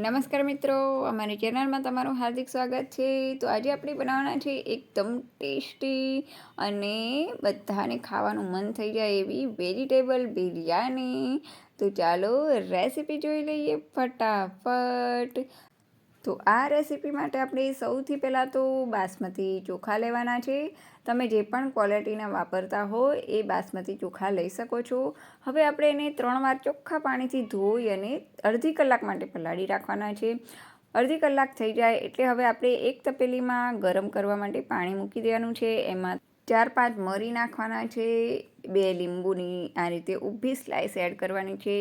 નમસ્કાર મિત્રો, અમારી ચેનલમાં તમારું હાર્દિક સ્વાગત છે. તો આજે આપણે બનાવવાના છે એકદમ ટેસ્ટી અને બધાને ખાવાનું મન થઈ જાય એવી વેજીટેબલ બિરયાની. તો ચાલો રેસીપી જોઈ લઈએ ફટાફટ. તો આ રેસીપી માટે આપણે સૌથી પહેલાં તો બાસમતી ચોખા લેવાના છે. તમે જે પણ ક્વોલિટીના વાપરતા હોય એ બાસમતી ચોખા લઈ શકો છો. હવે આપણે એને ત્રણ વાર ચોખ્ખા પાણીથી ધોઈ અને અડધી કલાક માટે પલાળી રાખવાના છે. અડધી કલાક થઈ જાય એટલે હવે આપણે એક તપેલીમાં ગરમ કરવા માટે પાણી મૂકી દેવાનું છે. એમાં ચાર પાંચ મરી નાખવાના છે. બે લીંબુની આ રીતે ઊભી સ્લાઇસ એડ કરવાની છે.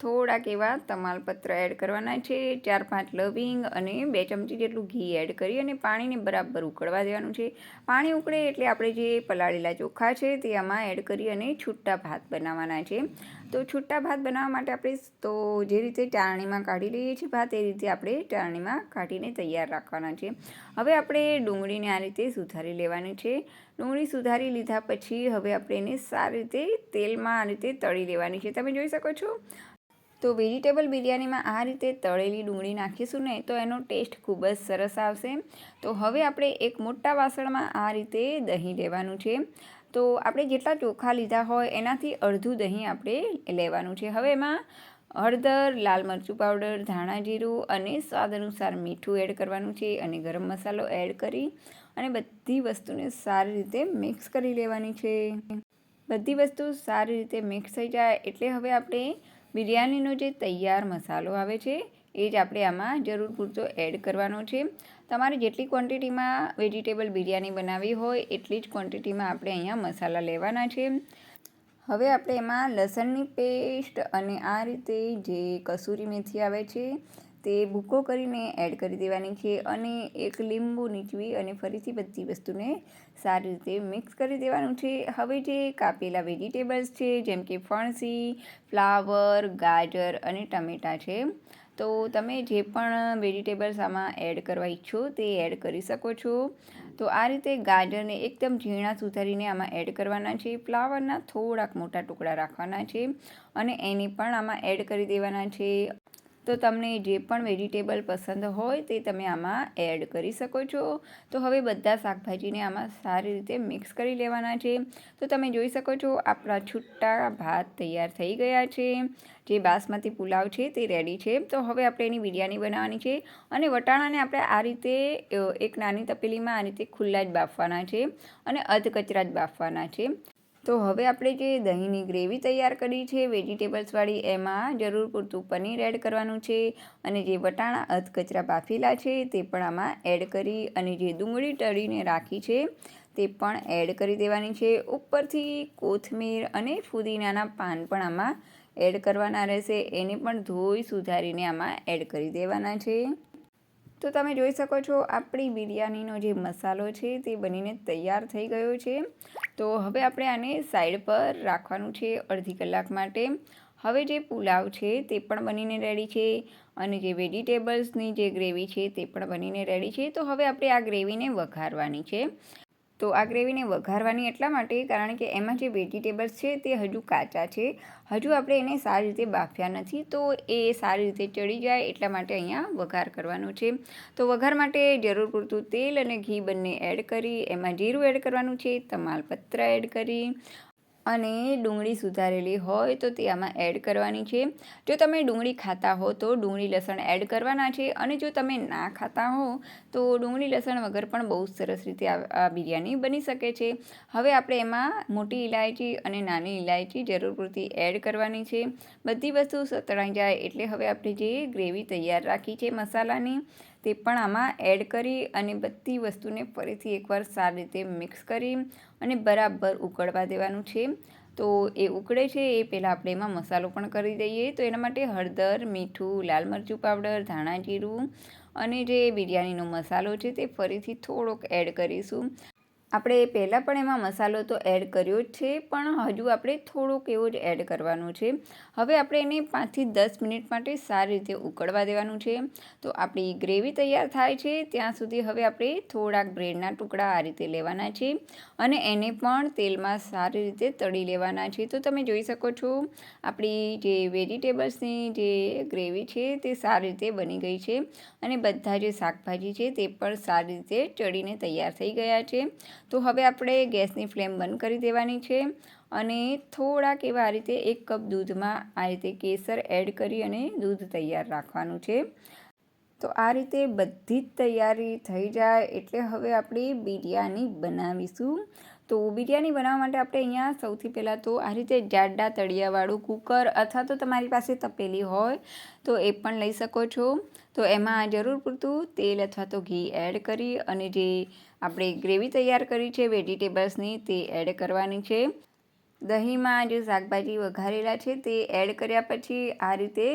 થોડાક એવા તમાલપત્ર એડ કરવાના છે. ચાર પાંચ લવિંગ અને બે ચમચી જેટલું ઘી એડ કરી અને પાણીને બરાબર ઉકળવા દેવાનું છે. પાણી ઉકળે એટલે આપણે જે પલાળેલા ચોખા છે તે આમાં એડ કરી અને છૂટા ભાત બનાવવાના છે. તો છૂટા ભાત બનાવવા માટે આપણે તો જે રીતે ચારણીમાં કાઢી લઈએ છીએ ભાત, એ રીતે આપણે ચારણીમાં કાઢીને તૈયાર રાખવાના છે. હવે આપણે ડુંગળીને આ રીતે સુધારી લેવાની છે. ડુંગળી સુધારી લીધા પછી હવે આપણે એને સારી રીતે તેલમાં આ રીતે તળી લેવાની છે. તમે જોઈ શકો છો? તો વેજીટેબલ બિરયાનીમાં આ રીતે તળેલી ડુંગળી નાખીશું ને તો એનો ટેસ્ટ ખૂબ જ સરસ આવશે. તો હવે આપણે એક મોટા વાસણમાં આ રીતે દહીં લેવાનું છે. તો આપણે જેટલા ચોખા લીધા હોય એનાથી અડધું દહીં આપણે લેવાનું છે. હવે એમાં હળદર, લાલ મરચું પાવડર, ધાણા જીરું અને સ્વાદ અનુસાર મીઠું એડ કરવાનું છે અને ગરમ મસાલો એડ કરી અને બધી વસ્તુને સારી રીતે મિક્સ કરી લેવાની છે. બધી વસ્તુ સારી રીતે મિક્સ થઈ જાય એટલે હવે આપણે બિરયાનીનો જે તૈયાર મસાલો આવે છે, એ જ આપણે આમાં જરૂર પૂરતો એડ કરવાનો છે. તમારે જેટલી ક્વોન્ટિટીમાં વેજીટેબલ બિરયાની બનાવી હોય, એટલી જ ક્વોન્ટિટીમાં આપણે અહીંયા મસાલા લેવાના છે. હવે આપણે એમાં લસણની પેસ્ટ અને આ રીતે જે કસૂરી મેથી આવે છે તે ભૂકો કરીને એડ કરી દેવાની છે અને એક લીંબુ નીચવી અને ફરીથી બધી વસ્તુને સારી રીતે મિક્સ કરી દેવાનું છે. હવે જે કાપેલા વેજીટેબલ્સ છે, જેમ કે ફણસી, ફ્લાવર, ગાજર અને ટમેટાં છે. તો તમે જે પણ વેજીટેબલ્સ આમાં એડ કરવા ઈચ્છો તે એડ કરી શકો છો. તો આ રીતે ગાજરને એકદમ ઝીણા સુધારીને આમાં એડ કરવાના છે. ફ્લાવરના થોડાક મોટા ટુકડા રાખવાના છે અને એને પણ આમાં એડ કરી દેવાના છે. તો તમને જે પણ વેજીટેબલ પસંદ હોય તે તમે આમાં એડ કરી શકો છો. તો હવે બધા શાકભાજીને આમાં સારી રીતે મિક્સ કરી લેવાના છે. તો તમે જોઈ શકો છો આપણા છૂટા ભાત તૈયાર થઈ ગયા છે. જે બાસમતી પુલાવ છે તે રેડી છે. તો હવે આપણે એની બિરયાની બનાવવાની છે અને વટાણાને આપણે આ રીતે એક નાની તપેલીમાં આ રીતે ખુલ્લા જ બાફવાના છે અને અધકચરા જ બાફવાના છે. તો હવે આપણે જે દહીંની ગ્રેવી તૈયાર કરી છે, વેજીટેબલ્સવાળી, એમાં જરૂર પૂરતું પનીર એડ કરવાનું છે અને જે વટાણા, અધકચરા બાફેલા છે તે પણ આમાં એડ કરી અને જે ડુંગળી તળીને રાખી છે તે પણ એડ કરી દેવાની છે. ઉપરથી કોથમીર અને ફુદીનાના પાન પણ આમાં એડ કરવાના રહેશે. એને પણ ધોઈ સુધારીને આમાં એડ કરી દેવાના છે. તો તમે જોઈ શકો છો, આપણી બિરયાનીનો જે મસાલો છે તે બનીને તૈયાર થઈ ગયો છે. તો હવે આપણે આને સાઈડ પર રાખવાનું છે અડધી કલાક માટે. હવે જે પુલાવ છે તે પણ બનીને રેડી છે અને જે વેજીટેબલ્સની જે ગ્રેવી છે તે પણ બનીને રેડી છે. તો હવે આપણે આ ગ્રેવીને વઘારવાની છે. તો આ ગ્રેવીને વઘારવાની એટલા માટે કારણ કે એમાં જે વેજીટેબલ્સ છે તે હજુ કાચા છે. હજુ આપણે એને સારી રીતે બાફ્યા નથી તો એ સારી રીતે ચડી જાય એટલા માટે અહીંયા વઘાર કરવાનો છે. તો વઘાર માટે જરૂર પૂરતું તેલ અને ઘી બંને એડ કરી, એમાં જીરું એડ કરવાનું છે, તમાલપત્ર એડ કરી અને ડુંગળી સુધારેલી હોય તો તે આમાં એડ કરવાની છે. જો તમે ડુંગળી ખાતા હો તો ડુંગળી લસણ એડ કરવાના છે અને જો તમે ના ખાતા હો તો ડુંગળી લસણ વગર પણ બહુ સરસ રીતે આ બિરયાની બની શકે છે. હવે આપણે એમાં મોટી ઇલાયચી અને નાની ઇલાયચી જરૂર પૂરતી એડ કરવાની છે. બધી વસ્તુ સતળાઈ જાય એટલે હવે આપણે જે ગ્રેવી તૈયાર રાખી છે મસાલાની તે પણ આમાં એડ કરી અને બધી વસ્તુને ફરીથી એકવાર સારી રીતે મિક્સ કરી અને બરાબર ઉકળવા દેવાનું છે. તો એ ઉકળે છે એ પહેલાં આપણે એમાં મસાલો પણ કરી દઈએ. તો એના માટે હળદર, મીઠું, લાલ મરચું પાવડર, ધાણા જીરું અને જે બિરયાનીનો મસાલો છે તે ફરીથી થોડોક એડ કરીશું. આપણે પહેલાં પણ એમાં મસાલો તો એડ કર્યો છે, પણ હજુ આપણે થોડોક એવો જ એડ કરવાનો છે. હવે આપણે એને પાંચથી દસ મિનિટ માટે સારી રીતે ઉકળવા દેવાનું છે. તો આપણી ગ્રેવી તૈયાર થાય છે, ત્યાં સુધી હવે આપણે થોડાક બ્રેડના ટુકડા આ રીતે લેવાના છે અને એને પણ તેલમાં સારી રીતે તળી લેવાના છે. તો તમે જોઈ શકો છો, આપણી જે વેજીટેબલ્સની જે ગ્રેવી છે તે સારી રીતે બની ગઈ છે અને બધા જે શાકભાજી છે તે પણ સારી રીતે ચડીને તૈયાર થઈ ગયા છે. તો હવે આપણે ગેસની ફ્લેમ બંધ કરી દેવાની છે અને થોડાક એવા આ રીતે એક કપ દૂધમાં આ રીતે કેસર એડ કરી અને દૂધ તૈયાર રાખવાનું છે. તો આ રીતે બધી જ તૈયારી થઈ જાય એટલે હવે આપણે બિરયાની બનાવીશું. તો બિરયાની બનાવવા માટે આપણે અહીંયા સૌથી પહેલાં તો આ રીતે જાડા તળિયાવાળું કુકર અથવા તો તમારી પાસે તપેલી હોય તો એ પણ લઈ શકો છો. તો એમાં જરૂર પૂરતું તેલ અથવા તો ઘી એડ કરી અને જે આપણે ગ્રેવી તૈયાર કરી છે, વેજીટેબલ્સની, તે એડ કરવાની છે. દહીંમાં જે શાકભાજી વઘારેલા છે, તે એડ કર્યા પછી આ રીતે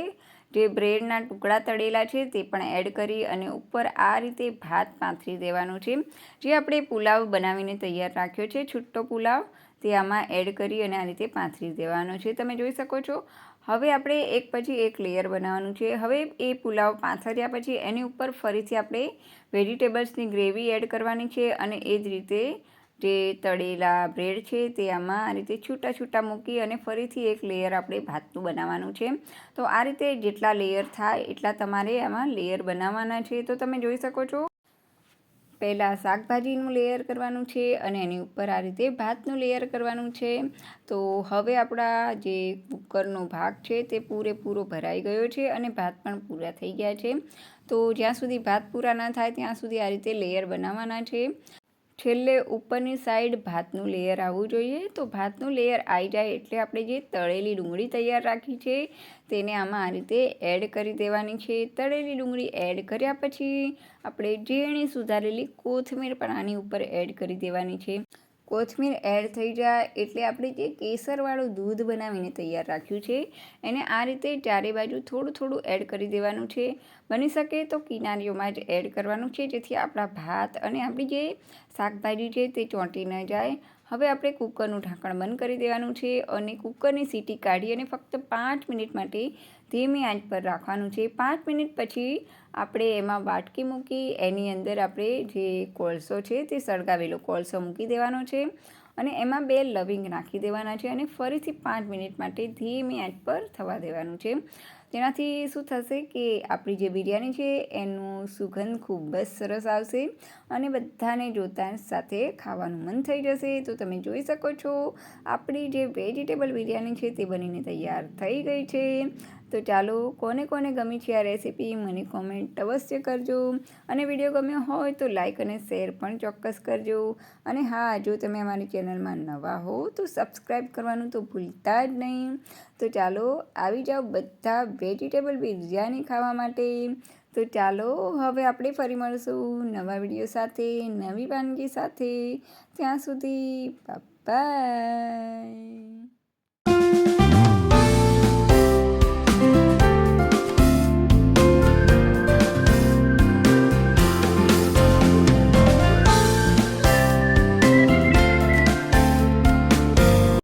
જે બ્રેડના ટુકડા તળેલા છે, તે પણ એડ કરી અને ઉપર આ રીતે ભાત પાથરી દેવાનો છે. જે આપણે પુલાવ બનાવીને તૈયાર રાખ્યો છે, છૂટો પુલાવ, તે આમાં એડ કરી અને આ રીતે પાથરી દેવાનો છે. તમે જોઈ શકો છો હવે આપણે એક પછી એક લેયર બનાવવાનું છે. હવે એ પુલાવ પાથર્યા પછી એની ઉપર ફરીથી આપણે વેજીટેબલ્સની ગ્રેવી એડ કરવાની છે અને એ જ રીતે જે તળેલા બ્રેડ છે તે આમાં આ રીતે છૂટા છૂટા મૂકી અને ફરીથી એક લેયર આપણે ભાતનું બનાવવાનું છે. તો આ રીતે જેટલા લેયર થાય એટલા તમારે આમાં લેયર બનાવવાના છે. તો તમે જોઈ શકો છો પહેલાં શાકભાજીનું લેયર કરવાનું છે અને એની ઉપર આ રીતે ભાતનું લેયર કરવાનું છે. તો હવે આપણા જે કુકરનો ભાગ છે તે પૂરેપૂરો ભરાઈ ગયો છે અને ભાત પણ પૂરા થઈ ગયા છે. તો જ્યાં સુધી ભાત પૂરા ન થાય ત્યાં સુધી આ રીતે લેયર બનાવવાના છે. છેલ્લે ઉપરની સાઈડ ભાતનું લેયર આવવું જોઈએ. તો ભાતનું લેયર આવી જાય એટલે આપણે જે તળેલી ડુંગળી તૈયાર રાખી છે, તેને આમાં આ રીતે એડ કરી દેવાની છે. તળેલી ડુંગળી એડ કર્યા પછી આપણે ઝીણી સુધારેલી કોથમીર પણ આની ઉપર એડ કરી દેવાની છે. કોથમીર એડ થઈ જાય એટલે આપણે જે કેસરવાળું દૂધ બનાવીને તૈયાર રાખ્યું છે, એને આ રીતે ચારે બાજુ થોડું થોડું એડ કરી દેવાનું છે. બની શકે તો કિનારીઓમાં જ એડ કરવાનું છે, જેથી આપણા ભાત અને આપણી જે શાકભાજી છે તે ચોંટી ન જાય. હવે આપણે કૂકરનું ઢાંકણ બંધ કરી દેવાનું છે અને કૂકરની સીટી કાઢી અને ફક્ત પાંચ મિનિટ માટે ધીમી આંચ પર રાખવાનું છે. પાંચ મિનિટ પછી આપણે એમાં વાટકી મૂકી એની અંદર આપણે જે કોલસો છે તે સળગાવેલો કોલસો મૂકી દેવાનો છે અને એમાં બે લવિંગ નાખી દેવાના છે અને ફરીથી પાંચ મિનિટ માટે ધીમી આંચ પર થવા દેવાનું છે. તેનાથી શું થશે કે આપણી જે બિરયાની છે, એનું સુગંધ ખૂબ જ સરસ આવશે અને બધાને જોતા સાથે ખાવાનું મન થઈ જશે. તો તમે જોઈ શકો છો, આપણી જે વેજીટેબલ બિરયાની છે, તે બનીને તૈયાર થઈ ગઈ છે. તો ચાલો કોને કોને ગમી છે આ રેસીપી મને કોમેન્ટ અવશ્ય કરજો. અને વીડિયો ગમ્યો હોય તો લાઈક અને શેર પણ ચોક્કસ કરજો. અને હા, જો તમે અમારી ચેનલમાં નવા હો તો સબસ્ક્રાઈબ કરવાનું તો ભૂલતા જ નહીં. તો ચાલો આવી જાઓ બધા વેજીટેબલ બિરયાની ખાવા માટે. તો ચાલો હવે આપણે ફરી મળશું નવા વીડિયો સાથે, નવી વાનગી સાથે. ત્યાં સુધી બાય